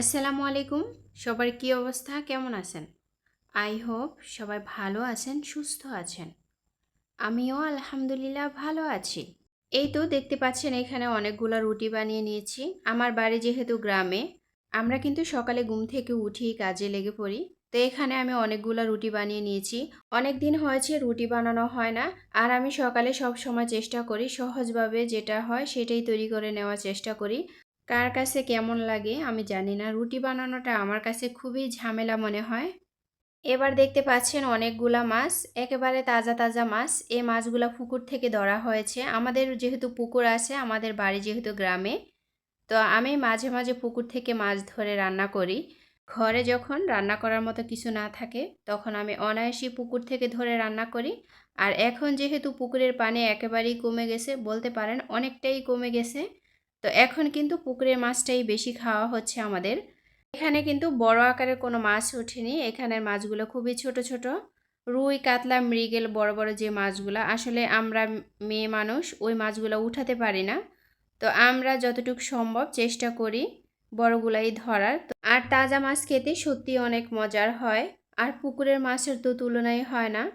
আসসালামু আলাইকুম। সবার কি অবস্থা? কেমন আছেন? আই হোপ সবাই ভালো আছেন, সুস্থ আছেন। আমিও আলহামদুলিল্লাহ ভালো আছি। এই তো দেখতে পাচ্ছেন এখানে অনেকগুলো রুটি বানিয়ে নিয়েছি। আমার বাড়ি যেহেতু গ্রামে, আমরা কিন্তু সকালে ঘুম থেকে উঠি, কাজে লেগে পড়ি। তো এখানে আমি অনেকগুলো রুটি বানিয়ে নিয়েছি। অনেক দিন হয়েছে রুটি বানানো হয় না। আর আমি সকালে সব সময় চেষ্টা করি সহজভাবে যেটা হয় সেটাই তৈরি করে নেওয়ার চেষ্টা করি। কার কাছে কেমন লাগে আমি জানি না। রুটি বানানোটা আমার কাছে খুবই ঝামেলা মনে হয়। এবার দেখতে পাচ্ছেন অনেকগুলা মাছ, একেবারে তাজা তাজা মাছ। এই মাছগুলা পুকুর থেকে ধরা হয়েছে। আমাদের যেহেতু পুকুর আছে, আমাদের বাড়ি যেহেতু গ্রামে, তো আমি মাঝে মাঝে পুকুর থেকে মাছ ধরে রান্না করি। ঘরে যখন রান্না করার মতো কিছু না থাকে, তখন আমি অনায়াসই পুকুর থেকে ধরে রান্না করি। আর এখন যেহেতু পুকুরের পানি একেবারেই কমে গেছে, বলতে পারেন অনেকটাই কমে গেছে তো এখন কিন্তু পুকুরের মাছটাই বেশি খাওয়া হচ্ছে আমাদের। এখানে কিন্তু বড় আকারের কোনো মাছ ওঠেনি। এখানের মাছগুলো খুবই ছোট ছোট। রুই, কাতলা, মৃগেল, বড় বড় যে মাছগুলো, আসলে আমরা মেয়ে মানুষ, ওই মাছগুলো উঠাতে পারি না। তো আমরা যতটুকু সম্ভব চেষ্টা করি বড়গুলাই ধরার। আর তাজা মাছ খেতে সত্যি অনেক মজার হয়। আর পুকুরের মাছের তো তুলনাই হয় না।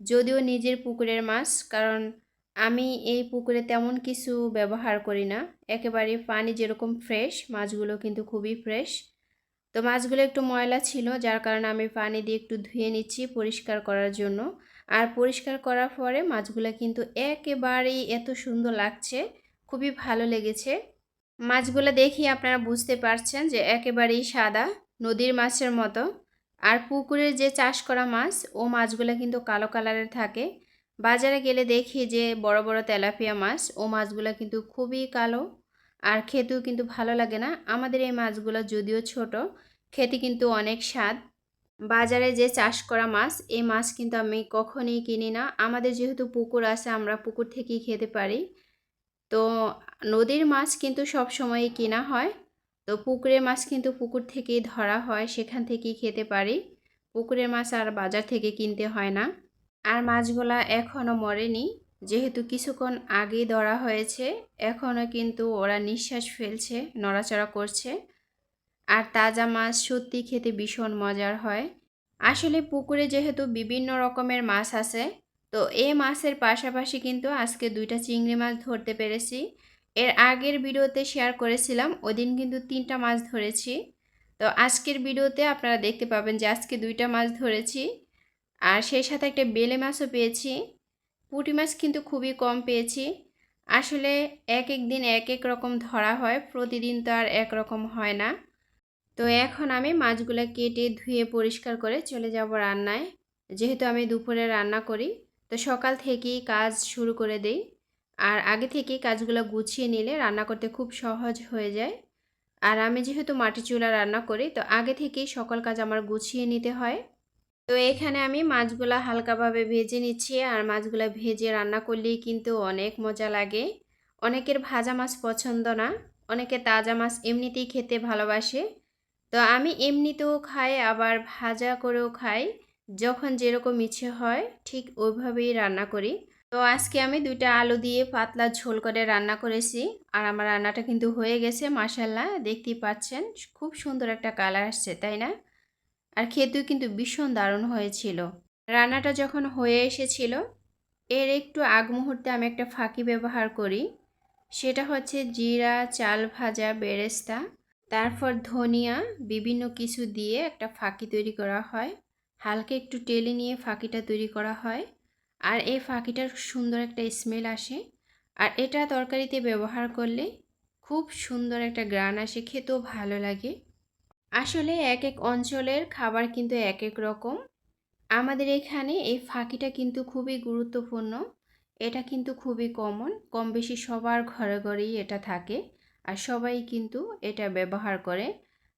যদিও নিজের পুকুরের মাছ, কারণ আমি এই পুকুরে তেমন কিছু ব্যবহার করি না। একেবারে পানি যেরকম ফ্রেশ মাছগুলো কিন্তু খুবই ফ্রেশ তো মাছগুলো একটু ময়লা ছিল, যার কারণে আমি পানি দিয়ে একটু ধুয়ে নিচ্ছি পরিষ্কার করার জন্য। আর পরিষ্কার করার পরে মাছগুলো কিন্তু একেবারেই এত সুন্দর লাগছে, খুবই ভালো লেগেছে। মাছগুলো দেখি আপনারা বুঝতে পারছেন যে একেবারেই সাদা, নদীর মাছের মতো। আর পুকুরের যে চাষ করা মাছ, ও মাছগুলো কিন্তু কালো কালারের থাকে। বাজারে গেলে দেখি যে বড় বড় তেলাপিয়া মাছ ও মাছগুলো কিন্তু খুবই কালো আর খেতেও কিন্তু ভালো লাগে না। আমাদের এই মাছগুলো যদিও ছোট, খেতে কিন্তু অনেক স্বাদ। বাজারে যে চাষ করা মাছ এই মাছ কিন্তু আমি কখনই কিনি না। আমাদের যেহেতু পুকুর আছে, আমরা পুকুর থেকেই খেতে পারি। তো নদীর মাছ কিন্তু সব সময়ই কেনা হয়। তো পুকুরের মাছ কিন্তু পুকুর থেকেই ধরা হয়, সেখান থেকেই খেতে পারি। পুকুরের মাছ আর বাজার থেকে কিনতে হয় না। আর মাছগুলা এখনও মরেনি। যেহেতু কিছুক্ষণ আগেই ধরা হয়েছে এখনও কিন্তু ওরা নিঃশ্বাস ফেলছে, নড়াচড়া করছে। আর তাজা মাছ সত্যি খেতে ভীষণ মজার হয়। আসলে পুকুরে যেহেতু বিভিন্ন রকমের মাছ আছে, তো এই মাছের পাশাপাশি কিন্তু আজকে দুইটা চিংড়ি মাছ ধরতে পেরেছি। এর আগের ভিডিওতে শেয়ার করেছিলাম ওই দিন কিন্তু তিনটা মাছ ধরেছি। তো আজকের ভিডিওতে আপনারা দেখতে পাবেন যে আজকে দুইটা মাছ ধরেছি। আর সেই সাথে একটা বেলে মাছও পেয়েছি। পুঁটি মাছ কিন্তু খুবই কম পেয়েছি। আসলে এক এক দিন এক এক রকম ধরা হয়, প্রতিদিন তো আর এক রকম হয় না। তো এখন আমি মাছগুলো কেটে ধুয়ে পরিষ্কার করে চলে যাব রান্নায়। যেহেতু আমি দুপুরে রান্না করি, তো সকাল থেকেই কাজ শুরু করে দেই। আর আগে থেকেই কাজগুলো গুছিয়ে নিলে রান্না করতে খুব সহজ হয়ে যায়। আর আমি যেহেতু মাটি চুলা রান্না করি, তো আগে থেকেই সকল কাজ আমার গুছিয়ে নিতে হয়। তো এখানে আমি মাছগুলো হালকাভাবে ভেজে নিচ্ছি আর মাছগুলো ভেজে রান্না করলেই কিন্তু অনেক মজা লাগে। অনেকের ভাজা মাছ পছন্দ না, অনেকে তাজা মাছ এমনিতেই খেতে ভালোবাসে। তো আমি এমনিতেও খাই, আবার ভাজা করেও খাই, যখন যেরকম ইচ্ছে হয়, ঠিক ওইভাবেই রান্না করি। তো আজকে আমি দুইটা আলু দিয়ে পাতলা ঝোল করে রান্না করেছি আর আমার রান্নাটা কিন্তু হয়ে গেছে মাসাল্লাহ দেখতেই পাচ্ছেন, খুব সুন্দর একটা কালার আসছে, তাই না? আর খেতেও কিন্তু ভীষণ দারুণ হয়েছিল। রান্নাটা যখন হয়ে এসেছিল, এর একটু আগ মুহূর্তে আমি একটা ফাঁকি ব্যবহার করি। সেটা হচ্ছে জিরা, চাল ভাজা, বেরেস্তা, তারপর ধনিয়া, বিভিন্ন কিছু দিয়ে একটা ফাঁকি তৈরি করা হয়। হালকা একটু টেলে নিয়ে ফাঁকিটা তৈরি করা হয়। আর এই ফাঁকিটার সুন্দর একটা স্মেল আসে। আর এটা তরকারিতে ব্যবহার করলে খুব সুন্দর একটা গ্রান আসে, খেতেও ভালো লাগে। আসলে এক এক অঞ্চলের খাবার কিন্তু এক এক রকম। আমাদের এখানে এই ফাঁকিটা কিন্তু খুবই গুরুত্বপূর্ণ। এটা কিন্তু খুবই কমন কম বেশি সবার ঘরে ঘরেই এটা থাকে আর সবাই কিন্তু এটা ব্যবহার করে।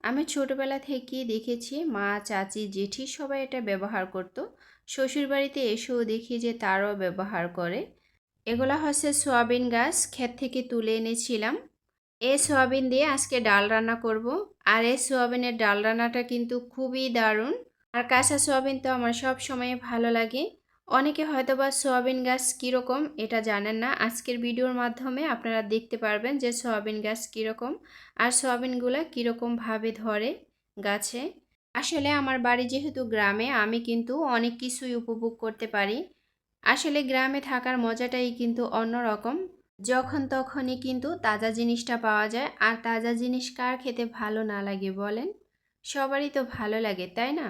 আমি ছোটোবেলা থেকে দেখেছি মা, চাচি, জেঠি সবাই এটা ব্যবহার করতো। শ্বশুরবাড়িতে এসেও দেখি যে তারও ব্যবহার করে। এগুলো হচ্ছে সোয়াবিন গাছ। ক্ষেত থেকে তুলে এনেছিলাম। এই সোয়াবিন দিয়ে আজকে ডাল রান্না করব। আর এই সোয়াবিনের ডাল রান্নাটা কিন্তু খুবই দারুণ। আর কাঁচা সোয়াবিন তো আমার সব সময় ভালো লাগে। অনেকে হয়তোবা সয়াবিন গাছ কীরকম এটা জানেন না। আজকের ভিডিওর মাধ্যমে আপনারা দেখতে পারবেন যে সয়াবিন গাছ কীরকম আর সয়াবিনগুলো কীরকমভাবে ধরে গাছে। আসলে আমার বাড়ি যেহেতু গ্রামে, আমি কিন্তু অনেক কিছুই উপভোগ করতে পারি। আসলে গ্রামে থাকার মজাটাই কিন্তু অন্যরকম। যখন তখনই কিন্তু তাজা জিনিসটা পাওয়া যায়। আর তাজা জিনিস কার খেতে ভালো না লাগে বলেন? সবারই তো ভালো লাগে, তাই না?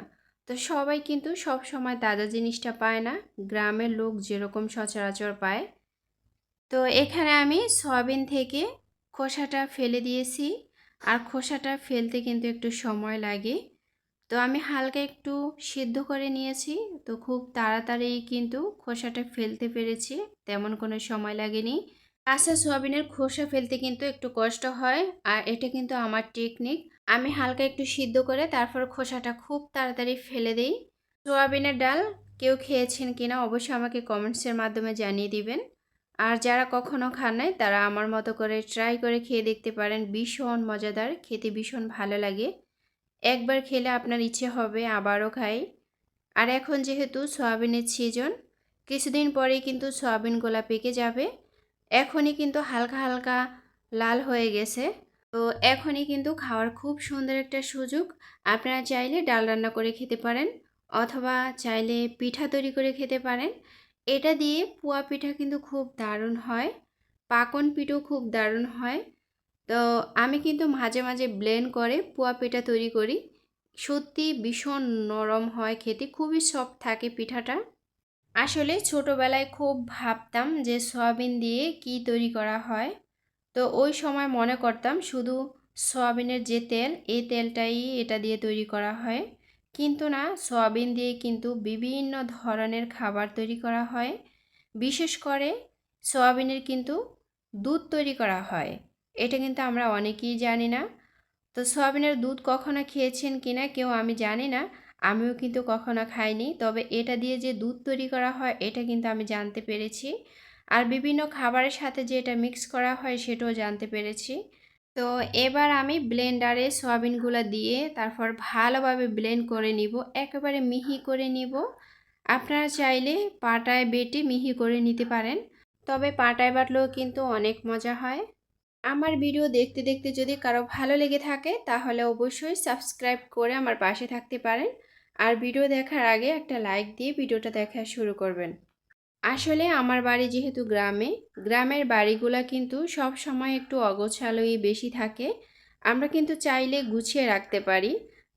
তো সবাই কিন্তু সব সময় তাজা জিনিসটা পায় না। গ্রামের লোক যেরকম সচরাচর পায়। তো এখানে আমি সয়াবিন থেকে খোসাটা ফেলে দিয়েছি। আর খোসাটা ফেলতে কিন্তু একটু সময় লাগে। তো আমি হালকা একটু সিদ্ধ করে নিয়েছি। তো খুব তাড়াতাড়ি কিন্তু খোসাটা ফেলতে পেরেছি। তেমন কোনো সময় লাগেনি। কাঁচা সোয়াবিনের খোসা ফেলতে কিন্তু একটু কষ্ট হয়, আর এটা কিন্তু আমার টেকনিক আমি হালকা একটু সিদ্ধ করে তারপর খোসাটা খুব তাড়াতাড়ি ফেলে দিই। সোয়াবিনের ডাল কেউ খেয়েছেন কিনা অবশ্যই আমাকে কমেন্টসের মাধ্যমে জানিয়ে দিবেন। আর যারা কখনো খান নাই, তারা আমার মতো করে ট্রাই করে খেয়ে দেখতে পারেন। ভীষণ মজাদার, খেতে ভীষণ ভালো লাগে। একবার খেলে আপনার ইচ্ছে হবে, আবারও খাই। আর এখন যেহেতু সয়াবিনের সিজন কিছুদিন পরেই কিন্তু সয়াবিনগুলা পেকে যাবে। এখনই কিন্তু হালকা হালকা লাল হয়ে গেছে। তো এখনই কিন্তু খাওয়ার খুব সুন্দর একটা সুযোগ। আপনারা চাইলে ডাল রান্না করে খেতে পারেন অথবা চাইলে পিঠা তৈরি করে খেতে পারেন। এটা দিয়ে পুয়া পিঠা কিন্তু খুব দারুণ হয়, পাকন পিঠও খুব দারুণ হয়। তো আমি কিন্তু মাঝে মাঝে ব্লেন্ড করে পুয়া পিঠা তৈরি করি। সত্যি ভীষণ নরম হয় খেতে, খুবই সফট থাকে পিঠাটা। আসলে ছোটোবেলায় খুব ভাবতাম যে সয়াবিন দিয়ে কি তৈরি করা হয়। তো ওই সময় মনে করতাম শুধু সয়াবিনের যে তেল, এই তেলটাই এটা দিয়ে তৈরি করা হয়। কিন্তু না, সয়াবিন দিয়ে কিন্তু বিভিন্ন ধরনের খাবার তৈরি করা হয়। বিশেষ করে সয়াবিনের কিন্তু দুধ তৈরি করা হয়, এটা কিন্তু আমরা অনেকেই জানি না। তো সয়াবিনের দুধ কখনো খেয়েছেন কিনা কেউ আমি জানি না। আমিও কিন্তু কখনো খাইনি। তবে এটা দিয়ে যে দুধ তৈরি করা হয়, এটা কিন্তু আমি জানতে পেরেছি। আর বিভিন্ন খাবারের সাথে যে এটা মিক্স করা হয়, সেটাও জানতে পেরেছি। তো এবার আমি ব্লেন্ডারে সয়াবিনগুলো দিয়ে তারপর ভালোভাবে ব্লেন্ড করে নিব। একেবারে মিহি করে নিব। আপনারা চাইলে পাটায় বেটে মিহি করে নিতে পারেন। তবে পাটায় বাটলেও কিন্তু অনেক মজা হয়। আমার ভিডিও দেখতে দেখতে যদি কারও ভালো লেগে থাকে, তাহলে অবশ্যই সাবস্ক্রাইব করে আমার পাশে থাকতে পারেন। আর ভিডিও দেখার আগে একটা লাইক দিয়ে ভিডিওটা দেখা শুরু করবেন। আসলে আমার বাড়ি যেহেতু গ্রামে, গ্রামের বাড়িগুলো কিন্তু সব সময় একটু অগোছালোই বেশি থাকে। আমরা কিন্তু চাইলে গুছিয়ে রাখতে পারি।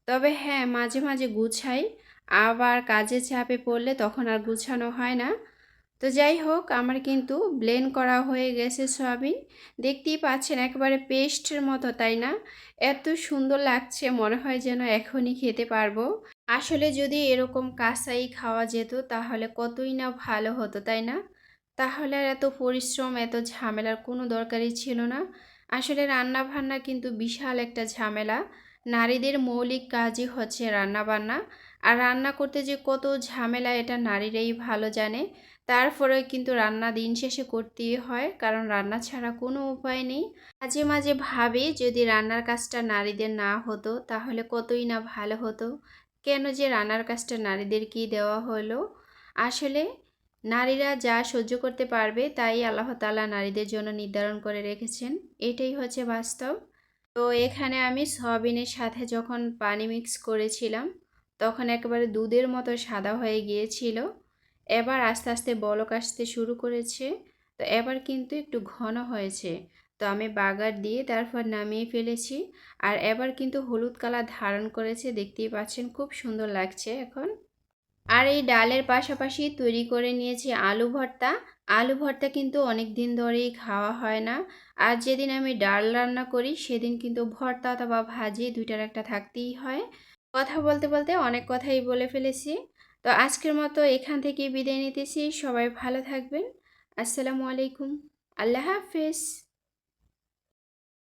তবে হ্যাঁ মাঝে মাঝে গুছাই, আবার কাজে চাপে পড়লে তখন আর গুছানো হয় না। তো যাই হোক, আমার কিন্তু ব্লেন্ড করা হয়ে গেছে সয়াবিন দেখতেই পাচ্ছেন একেবারে পেস্টের মতো, তাই না? এত সুন্দর লাগছে, মনে হয় যেন এখনই খেতে পারব। আসলে যদি এরকম কাঁচাই খাওয়া যেত, তাহলে কতই না ভালো হতো, তাই না? তাহলে আর এত পরিশ্রম, এত ঝামেলার কোনো দরকারই ছিল না। আসলে রান্না বান্না কিন্তু বিশাল একটা ঝামেলা। নারীদের মৌলিক কাজই হচ্ছে রান্না বান্না আর রান্না করতে যে কত ঝামেলা, এটা নারীরাই ভালো জানে। তারপরে কিন্তু রান্না দিন শেষে করতেই হয়, কারণ রান্না ছাড়া কোনো উপায় নেই। মাঝে মাঝে ভাবে, যদি রান্নার কাজটা নারীদের না হতো, তাহলে কতই না ভালো হতো। কেন যে রান্নার কাজটা নারীদেরকেই দেওয়া হলো? আসলে নারীরা যা সহ্য করতে পারবে, তাই আল্লাহ তালা নারীদের জন্য নির্ধারণ করে রেখেছেন। এটাই হচ্ছে বাস্তব। তো এখানে আমি সয়াবিনের সাথে যখন পানি মিক্স করেছিলাম, তখন একেবারে দুধের মতো সাদা হয়ে গিয়েছিল। এবার আস্তে আস্তে বলক আসতে শুরু করেছে। তো এবার কিন্তু একটু ঘন হয়েছে। তো আমি বাগার দিয়ে তারপর নামিয়ে ফেলেছি। আর এবার কিন্তু হলুদ কালার ধারণ করেছে, দেখতেই পাচ্ছেন খুব সুন্দর লাগছে এখন। আর এই ডালের পাশাপাশি তৈরি করে নিয়েছি আলু ভর্তা। আলু ভর্তা কিন্তু অনেক দিন ধরেই খাওয়া হয় না। আর যেদিন আমি ডাল রান্না করি, সেদিন কিন্তু ভর্তা অথবা ভাজি দুইটার একটা থাকতেই হয়। কথা বলতে বলতে অনেক কথাই বলে ফেলেছি। তো আজকের মতো এখান থেকে বিদায় নিতেছি। সবাই ভালো থাকবেন। আসসালামু আলাইকুম। আল্লাহ হাফেজ।